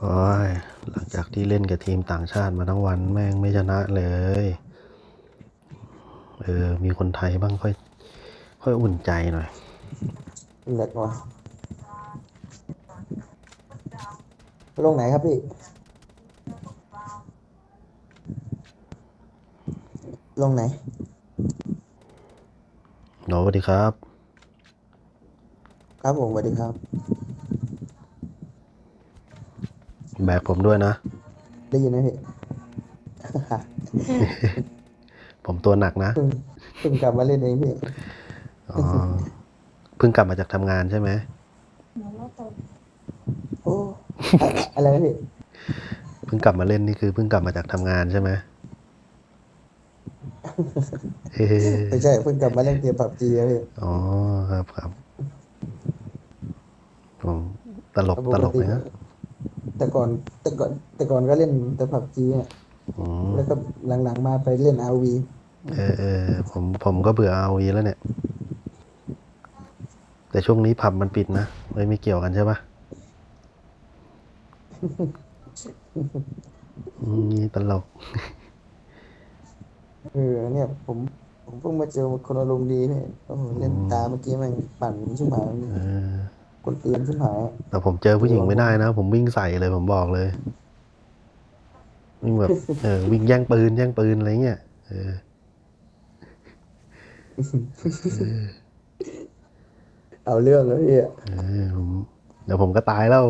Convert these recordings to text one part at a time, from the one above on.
โอ้ยหลังจากที่เล่นกับทีมต่างชาติมาทั้งวันแม่งไม่ชนะเลย เออ มีคนไทยบ้างค่อย ค่อยอุ่นใจหน่อยเล็กวะลงไหนครับพี่ ลงไหนหนอสวัสดีครับ ครับผมสวัสดีครับ แบกผมด้วยนะ ได้ยินไหมพี่ ผมตัวหนักนะเพิ่งเพิ่งกลับมาเล่นเองพี่อ๋อเพิ่งกลับมาจากทำงานใช่ไหมโอ้อะอะไรนะพี่เพิ่งกลับมาเล่นนี่คือเพิ่งกลับมาจากทำงานใช่ไหมเฮ้ไม่ใช่เพิ่งกลับมาเล่นเกมผับจีพี่อ๋อครับครับผมตลกปตกลกติเลยนะ แต่ก่อนแต่ก่อนแต่ก่อนก็เล่นแต่ผับจีอะอืมแล้วก็หลังๆมาไปเล่นอาวีเออเออผมผมก็เบื่อเอาวีแล้วเนี่ย แต่ช่วงนี้ผับมันปิดนะไม่ไม่เกี่ยวกันใช่ปะอืมนี่ตลกเออเนี่ย ผมผมเพิ่งมาเจอคนอารมณ์ดีพี่โอ้โหเล่นตาเมื่อกี้แมันปั่นชิบหายเออ คนเตือนชิบหาย แต่ผมเจอผู้หญิงไม่ได้นะ ผมวิ่งใส่เลยผมบอกเลยวิ่งแบบเออวิ่งแย่งปืนแย่งปืนอะไรเงี้ยเออเอาเรื่องเลยพี่เออผมเดี๋ยวผมก็ตายแล้ว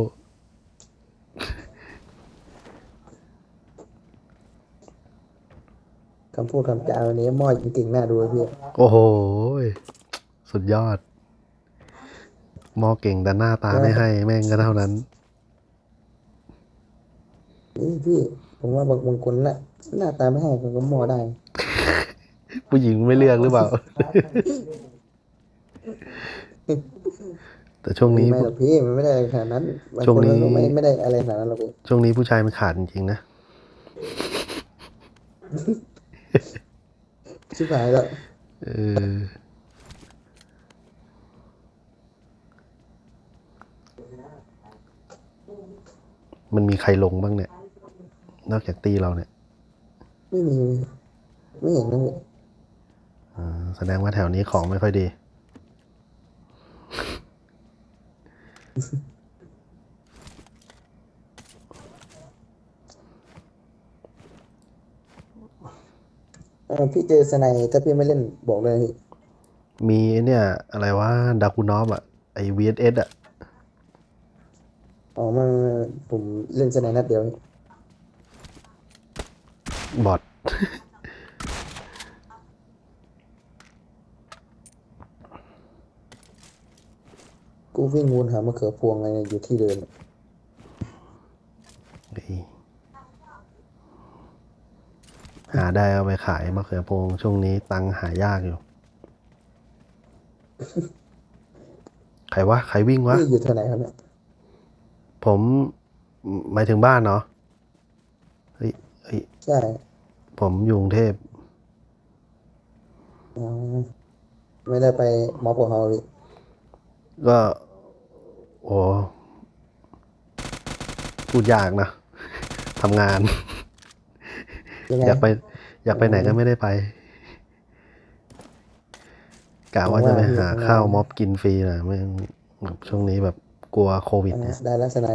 คำพูดคำจาวันนี้มอจริงๆน่าดูเลยพี่ โอ้โห สุดยอด มอเก่งแต่หน้าตาไม่ให้แม่งก็เท่านั้นนี่พี่ผมว่าบางบางคนน่ะหน้าตาไม่ให้เขาก็มอได้ ผู้หญิงไม่เลือกหรือเปล่า แต่ช่วงนี้ไม่หรอกพี่มันไม่ได้ขนาดนั้นบางช่วงคนนี้มันก็ไม่ไม่ได้อะไรขนาดนั้นหรอกพี่ช่วงนี้ผู้ชายมันขาดจริงๆนะชิบหายแล้วเออ มันมีใครลงบ้างเนี่ย นอกจากตีเราเนี่ย ไม่มี ไม่เห็นนะพี่อ่าแสดงว่าแถวนี้ของไม่ค่อยดี เออพี่เจอสไนถ้าพี่ไม่เล่นบอกเลยพี่มีไอ้เนี่ย อะไรว่าดากูนอฟอะไอ VSS อะ อ๋อมันผมเล่นสไนนัดเดียวพี่บอท กูวิ่งวนหามะเขือพวงอะไรอยู่ที่เดิมหาได้เอาไปขายมะเขือพวงช่วงนี้ตังค์หายากอยู่ ใครวะ ใครวิ่งวะพี่อยู่แถวไหนครับเนี่ย ผมหมายถึงบ้านเนาะเฮ้ยเฮ้ยใช่ผมอยู่กรุงเทพอ๋อไม่ได้ไปมอบกับเขาพี่ก็ โอ้พูดยากนะ ทำงาน ยังไงอยากไป อยากไปไหนก็ไม่ได้ไปกะว่าจะไปหาข้าวม็อบกินฟรีนะไม่แบบช่วงนี้แบบ กลัวโควิดอ่าเนี่ยได้แล้วสไน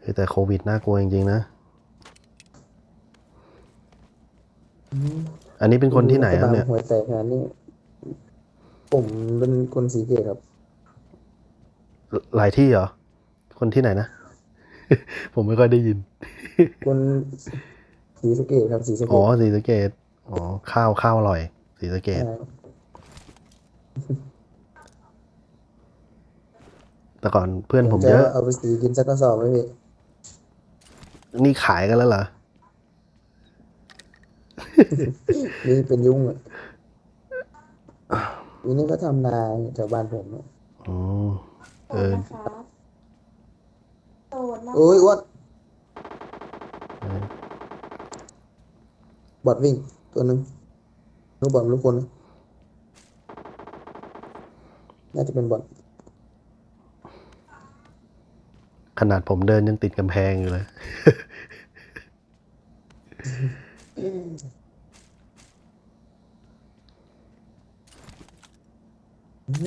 เฮ้ยแต่โควิดน่ากลัวจริงๆนะ อันนี้เป็นคนที่ไหนครับเนี่ยหัวแตกขนาดนี้ผมเป็นคนสีเกตครับ หลายที่เหรอ คนที่ไหนนะ ผมไม่ค่อยได้ยิน คนสีสะเกตครับสีสะเกอ๋อตสีสะเกตอ๋อข้าวข้าวอร่อยสีสะเกต ใช่ แต่ก่อนเพื่อนผมจะเยอะ เอาไปสีกินสักกระสอบไหมพี่ นี่ขายกันแล้วเหรอ นี่เป็นยุ่งอะอันนี้ก็ทำนาแถวบ้านผมอะอ๋อเออนะครับโสดนะโอ้ยอ้วัดบอดวิ่งตัวหนึ่งลูกบอลลูกคนนะน่าจะเป็นบอด ขนาดผมเดินยังติดกำแพงอยู่เลย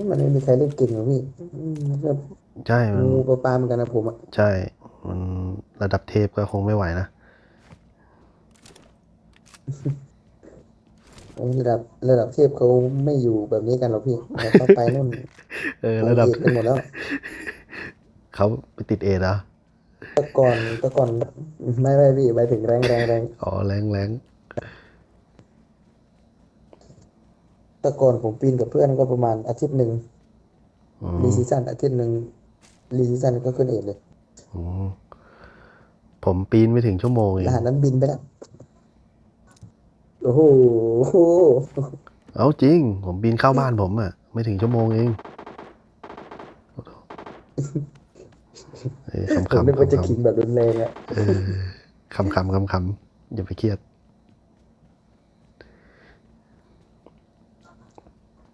มันไม่มีใครเล่นเก่งหรอพี่มันก็ใช่มันงูปลาปลาเหมือนกันนะผมอะ ใช่ มันระดับเทพก็คงไม่ไหวนะ ระดับระดับเทพเขาไม่อยู่แบบนี้กันหรอกพี่เขาไปนู่นเออระดับเอกกันหมดแล้ว เขาไปติดเอทเหรอแตะก่อนแตะก่อนไม่ไม่พี่ไปถึงแรงแรงแรงอ๋อแรงแรงแตะก่อนผมปีนกับเพื่อนก็ประมาณอาทิตย์หนึ่งอืมรีซีซั่นอาทิตย์หนึ่งรีซีซั่นก็ขึ้นเอกเลยอืมผมปีนไม่ถึงชั่วโมงเอรงหัสนั้นบินไปแล้วโอ้โหเอาจริง ผมปีนเข้าบ้านผมอะ ไม่ถึงชั่วโมงเอง เออผมขำๆนึกว่าจะขำขิงแบบรุนแรงอะๆเออขำๆขำๆอย่าไปเครียด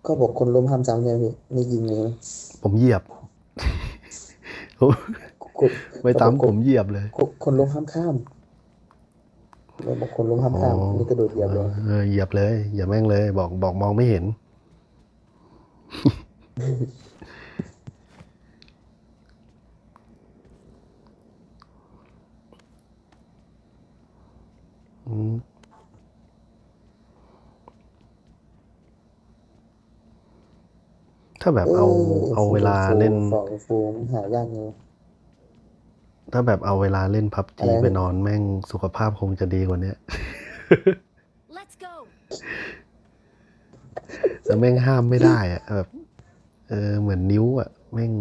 ก็บอกคนล้มห้ามซ้ำใช่ไหมพี่นี่ยิงเลยไหมผมเหยียบผมคนไม่ตามผมเหยียบเลยคนคนล้มห้ามข้ามเราบอกคนล้มห้ามข้ามอ๋อนี่กระโดดเหยียบเลยเออเหยียบเลยเหยียบแม่งเลย บอกบอกมองไม่เห็น ถ้าแบบเอาเอาเวลาเล่นสองฟูงหายากเลยถ้าแบบเอาเวลาเล่นพับอะจีไรนะไปนอนแม่งสุขภาพคงจะดีกว่าเนี้ย Let's go. แต่แม่งห้ามไม่ได้อะแบบเออเหมือนนิ้วอะแม่ง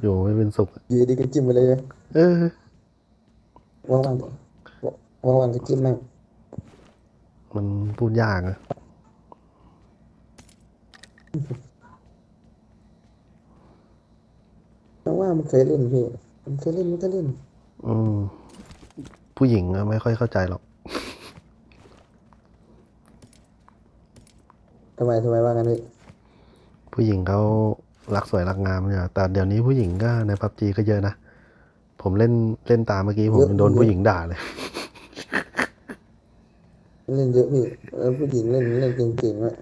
อยู่ไม่เป็นสุขอะอยืดีก็จิ้มไปเลยนะเออว่างๆว่างๆก็จิ้มมั่งมันพูดยากอะ แต่ว่ามันเคยเล่นพี่ มันเคยเล่นมันก็เล่น อืม ผู้หญิงอะไม่ค่อยเข้าใจหรอกทำไมทำไมว่างั้นพี่ผู้หญิงเขารักสวยรักงามเนี่ย แต่เดี๋ยวนี้ผู้หญิงก็ในพับจีก็เยอะนะ ผมเล่นเล่นตามเมื่อกี้ผมยังโดนผู้หญิงด่าเลย เล่นเยอะพี่เออผู้หญิงเล่นเล่นเก่งๆอะ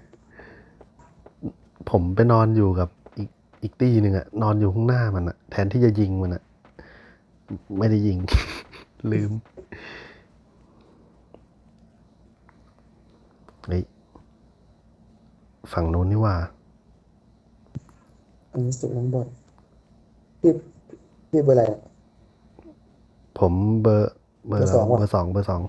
ผมไปนอนอยู่กับอีกอีกตีหนึ่งอะนอนอยู่ข้างหน้ามันอะแทนที่จะยิงมันอะไม่ได้ยิง ลืมเฮ้ยฝั่งนู้นนี่หว่า อันนี้สุดน้องบอลพี่พี่เบอร์อะไรอะผมเบอร์เบอร์เบอร์สองแล้วว่ะ เบอร์สองเบอร์สอง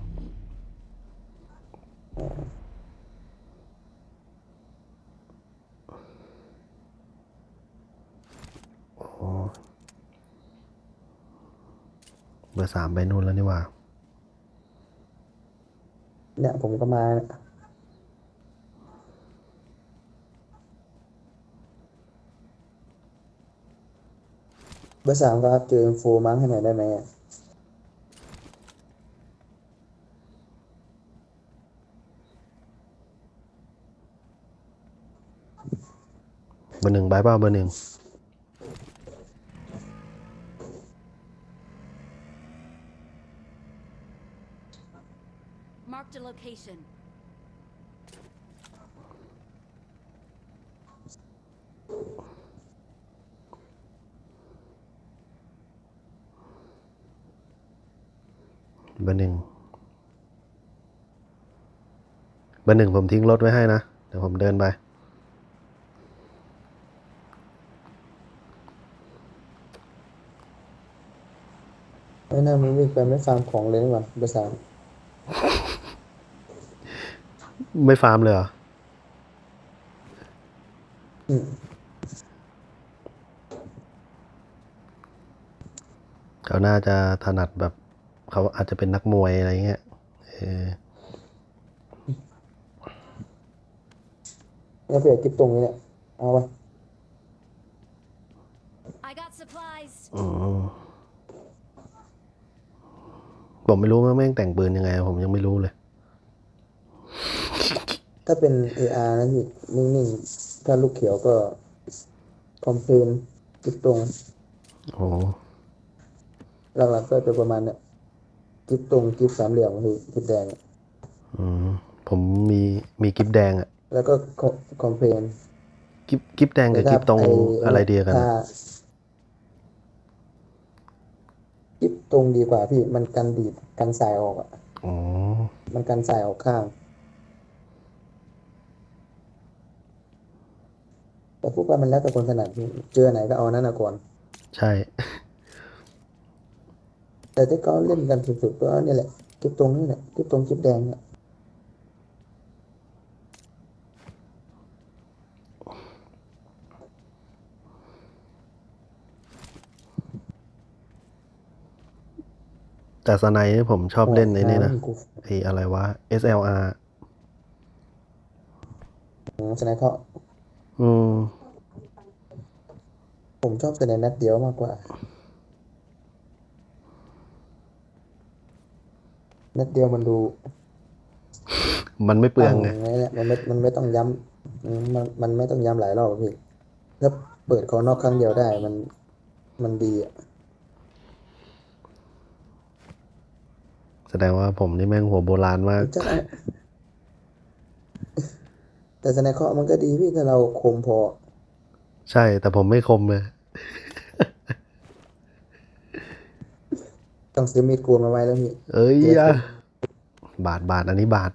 บอร์สามไปนู่นแล้วนี่หว่า เนี่ยผมก็มาเนี่ยเบอร์สามครับเจอโฟมั้งให้หน่อยได้ไหมอะเบอร์หนึ่งใบเปล่าเบอร์หนึ่ง Marked a location. เบอร์หนึ่งเบอร์หนึ่งผมทิ้งรถไว้ให้นะ เดี๋ยวผมเดินไปไม่น่ามันวิ่งไปไม่ฟาร์มของเลยนี่หว่าเบอร์สาม ไม่ฟาร์มเลยเหรออืมเขาน่าจะถนัดแบบ เขาอาจจะเป็นนักมวยอะไรเงี้ยเออแล้วเผื่อกิ๊บตรงนี้เนี่ยเอาไป I got supplies. อืมผมไม่รู้ว่าแม่งแต่งปืนยังไง ผมยังไม่รู้เลย ถ้าเป็น AR นะพี่นิ่งๆ ถ้าลูกเขียวก็คอมเพลนกิ๊บตรงโอ้หลักๆก็จะประมาณเนี้ยกิฟตรงกิฟสามเหลี่ยมคือกิฟแดงอะอืมผมมีมีกิฟแดงอะแล้วก็คอมเพลนกิฟกิฟแดงกับกิฟตรงอะไรเดียวกันถ้าอะกิฟตรงดีกว่าพี่มันกันดีดกันสายออกอะอ๋อมันกันสายออกข้าง แต่พูดไปมันแล้วแต่คนถนัดพี่เจอไหนก็เอาอันนั้นนะก่อน ใช่ แต่ที่เขาเล่นกันสุดๆก็เนี่ยแหละกิฟตรงนี่แหละกิฟตรงกิฟแดงเนี่ยแต่สไนด์ผมชอบเล่นในนี่นะกูไออะไรวะ SLR ฉะนั้นเขา อืมผมชอบแต่ในนัดเดียวมากกว่า นัดเดียวมันดูมันไม่เปลืองไงาเนี่ยมันไม่ มันไม่ต้องย้ำอืมมันมันไม่ต้องย้ำหลายรอบอะพี่ถ้าเปิดคอนอกครั้งเดียวได้ มัน มันดีอะ แสดงว่าผมนี่แม่งหัวโบราณมาก จะเอา แต่สไนเคราะห์มันก็ดีพี่ถ้าเราคมพอ ใช่ แต่ผมไม่คมเลย ต้องซื้อมีดโกนมาไว้แล้วพี่ เอ้ยเดี๋ยวอะบาทบาทอันนี้บาท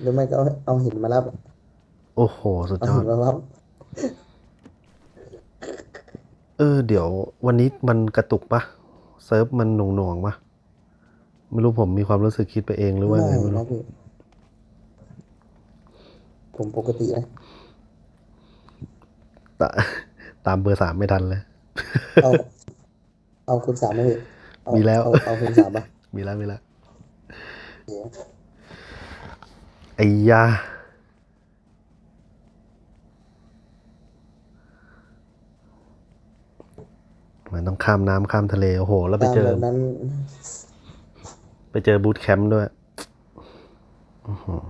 หรือไม่ก็เอาเอาหินมารับโอ้โห สุดเอายอหิด นมารับเออ เดี๋ยววันนี้มันกระตุกปะเซิร์ฟมันหน่วงหน่วงๆปะไม่รู้ผมมีความรู้สึกคิดไปเองหรือว่าไงไม่ไม่รู้นะพี่ ผมปกตินะตะตามเบอร์สามไม่ทันเลย เอา เอาคุณสามไหมพี่เอามีแล้ว เอาเอาคุณสามปะมีแล้วมีแล้วเดี๋ยวไอ้ยามันต้องข้ามน้ำข้ามทะเล โอ้โห แล้วไปตามเจอ แบบนั้น ไปเจอบูธแคมป์ด้วย อื้อหือ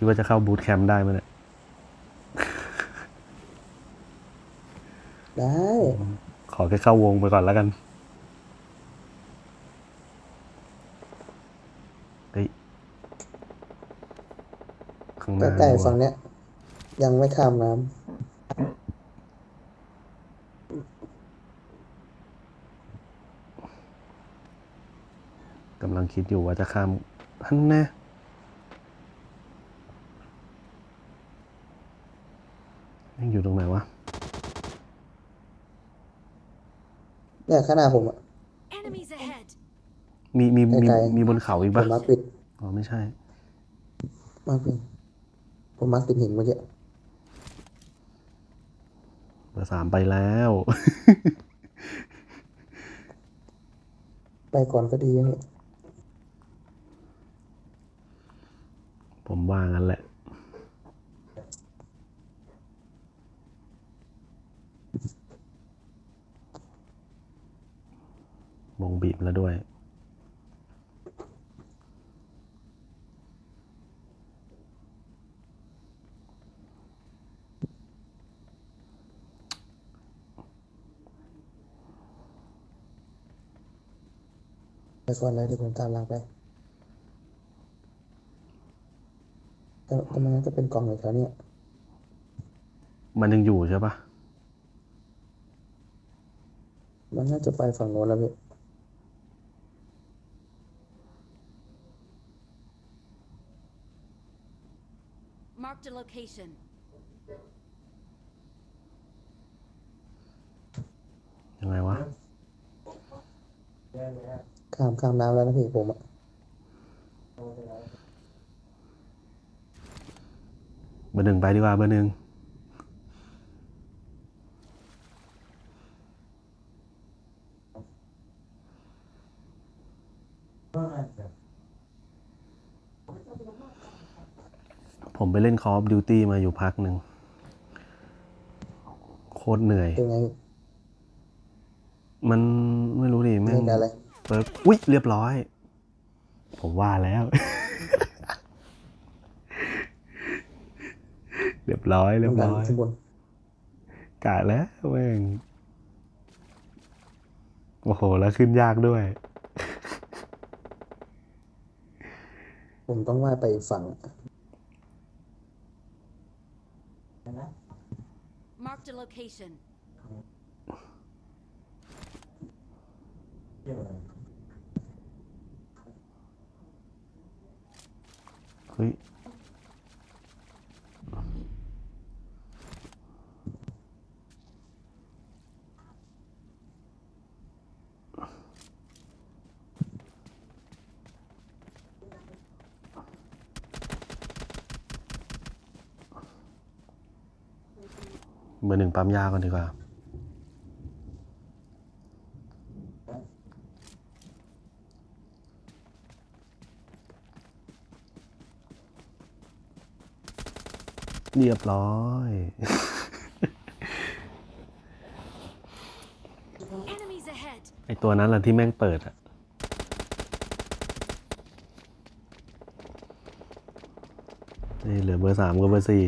คิดว่าจะเข้าบูธแคมป์ได้ไหมเนี่ย ได้ ขอแค่เข้าวงไปก่อนแล้วกัน เฮ้ยข้างหใกน้าล้นี่ๆฝั่งวะเนี้ย ยังไม่ข้ามน้กำลังคิดอยู่ว่าจะข้ามฮันแน่ยังอยู่ตรงไหนวะำ เนี่ยข้างหน้าผมอะ Enemies ahead. มีมีมีไกลๆ มีบนเขาอีกผปะมมาร์คปิดอ๋อไม่ใช่ มาร์คปิดผมมาร์คปิดหินเมื่อกี้เบอร์สามไปแล้ว ไปก่อนก็ดีนะพี่ผมว่างั้นแหละ วงบีบแล้วด้วย ไปก่อนเลยเดี๋ยวผมตามหลังไป แต่แต่มันก็เป็นกล่องอยู่แถวเนี้ยมันยังอยู่ใช่ปะ มันน่าจะไปฝั่งโน้นแล้วพี่ Marked a location. ยังไงวะ ข้ามข้ามน้ำแล้วนะพี่ผมอะเบอร์หนึ่งไปดีกว่าเบอร์หนึ่ง ผมไปเล่น Call of Duty มาอยู่พักหนึ่ง โคตรเหนื่อย เป็นไงมันไม่รู้ดิแม่เล่งนอะไรเปิดอุ้ยเรียบร้อย ผมว่าแล้วบร้อยเรียบดันร้อยขึ้นบนกะแล้วแม่งโอ้โห แล้วขึ้นยากด้วย ผมต้องว่ายไปอีกฝั่ง Marked a location. เฮ้ยเบอร์หนึ่งปั๊มยาก่อนดีกว่า เรียบร้อย Enemies ahead. ไอตัวนั้นแหละที่แม่งเปิดอะนี่เหลือเบอร์สามกับเบอร์สี่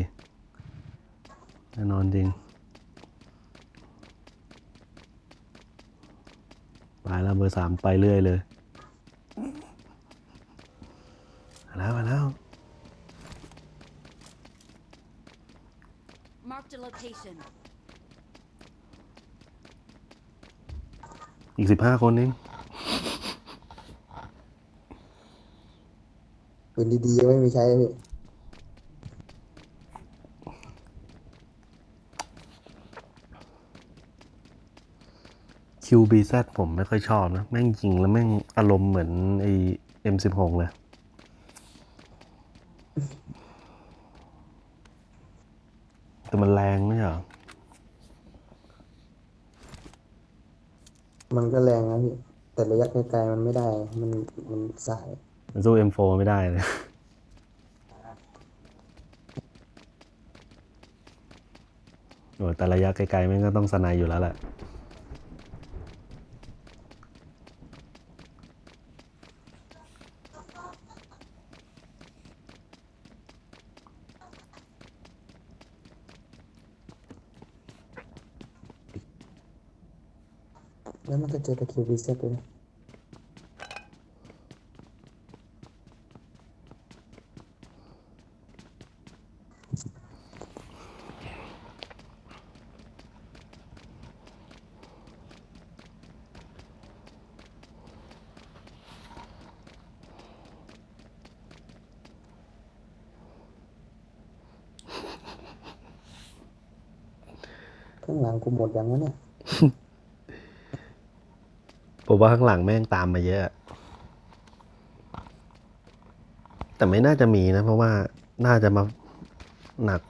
แน่นอนจริง ไป แล้วเบอร์สามไปเรื่อยเลยมาแล้วมาแล้ว Marked a location. อีกสิบห้าคนเองปืนดีๆยังไม่มีใช้เลยพี่ คิวบีแซผมไม่ค่อยชอบนะ แม่งยิงแล้วแม่งอารมณ์เหมือนไอเอ็มสิบหกเลยแต่มันแรงไม่ใช่เหรอ มันก็แรงนะพี่แต่ระยะไกลๆมันไม่ได้ มันมันสาย มันสู้ M4 ไม่ได้เลย โอ้แต่ระยะไกลๆแม่งก็ต้องสนายอยู่แล้วแหละ แล้วมันก็เจอกับคิ ผมว่าข้างหลังแม่งตามมาเยอะ แต่ไม่น่าจะมีนะ เพราะว่าน่าจะมาหนัก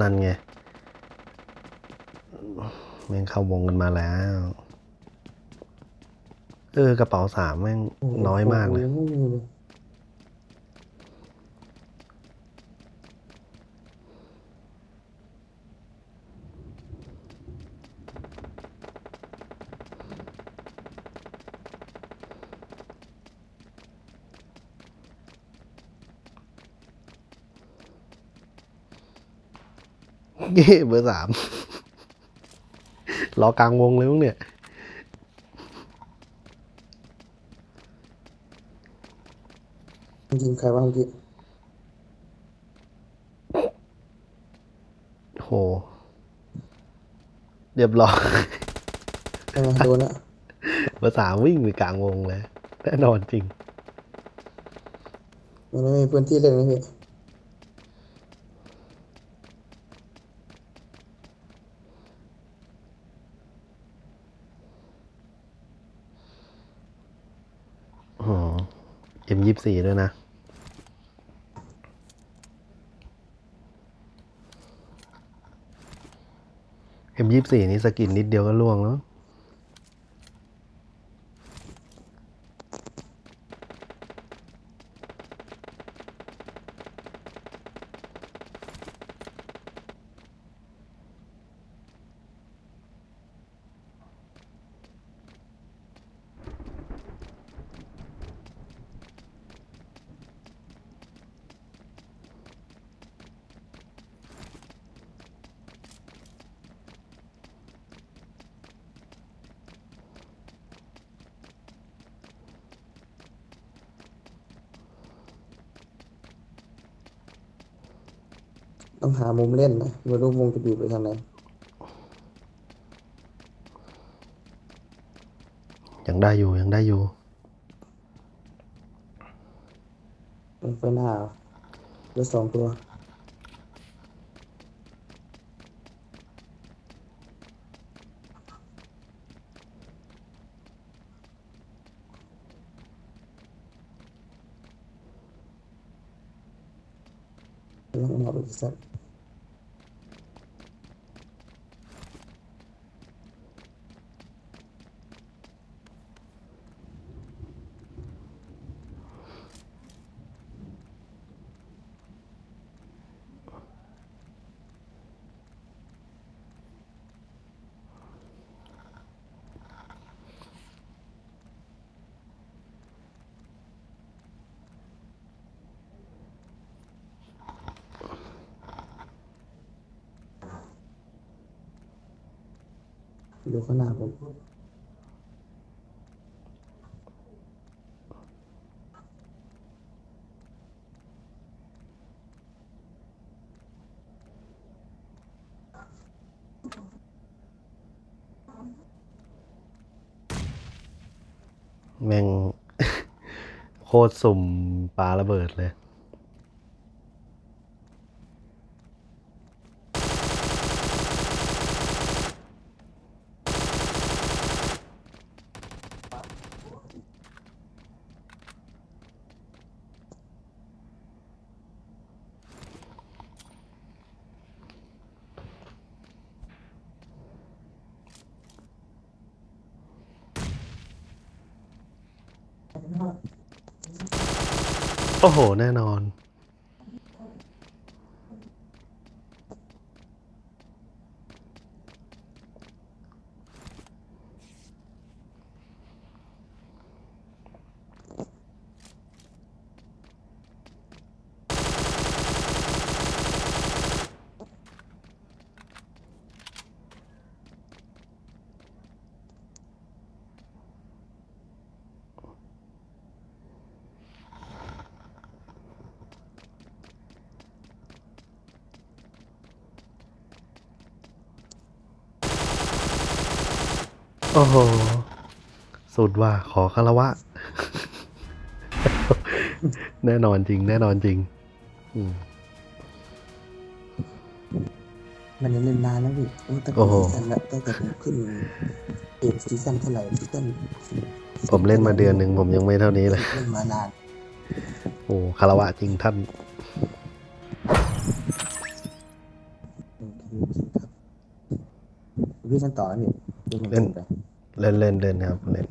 นั่นไง แม่งเข้าวงกันมาแล้ว เออกระเป๋าสามแม่งน้อยมากเลย งไม่มีเลยเย่เบอร์สามรอกลางวงเลยมั้งเนี่ย ยิงใครวะเมื่อกี้โห เรียบร้อยใช่ไหมโดนอะเบอร์สามวิ่งไปกลางวงเลยแน่นอนจริง มันไม่มีพื้นที่เล่นนะพี่ อ๋อเอ็ม ยี่สี่ด้วยนะเอ็มยี่สี่นี่สกินนิดเดียวก็ล่วงแล้ว ต้องหามุมเล่นนะไม่รู้วงจะบีบไปทางไหนยังได้อยู่ยังได้อยู่มันไฟหน้าเหลือสองตัวลองมาอีกสัก ดูข้างหน้าผมแม่ง โคตรสุ่มปลาระเบิดเลย โอ้โห แน่นอน โอ้โห สุดว่าขอคารวะ แน่นอนจริง แน่นอนจริง อืม มันยังเล่นนานแล้วพี่ตั้งโอ้แต่โห ซีซั่นแล้วตั้งแต่ผมขึ้นเอ็ดซีซั่นเท่าไหร่ซีซั่นผมเล่นมาเดือนหนึ่งผมยังไม่เท่านี้เลย เล่นมานานโอ้คารวะจริงท่าน โอเคครับพี่ท่านต่อนี่ดูผมเล่นไป เล่นเล่นเล่นครับเล่น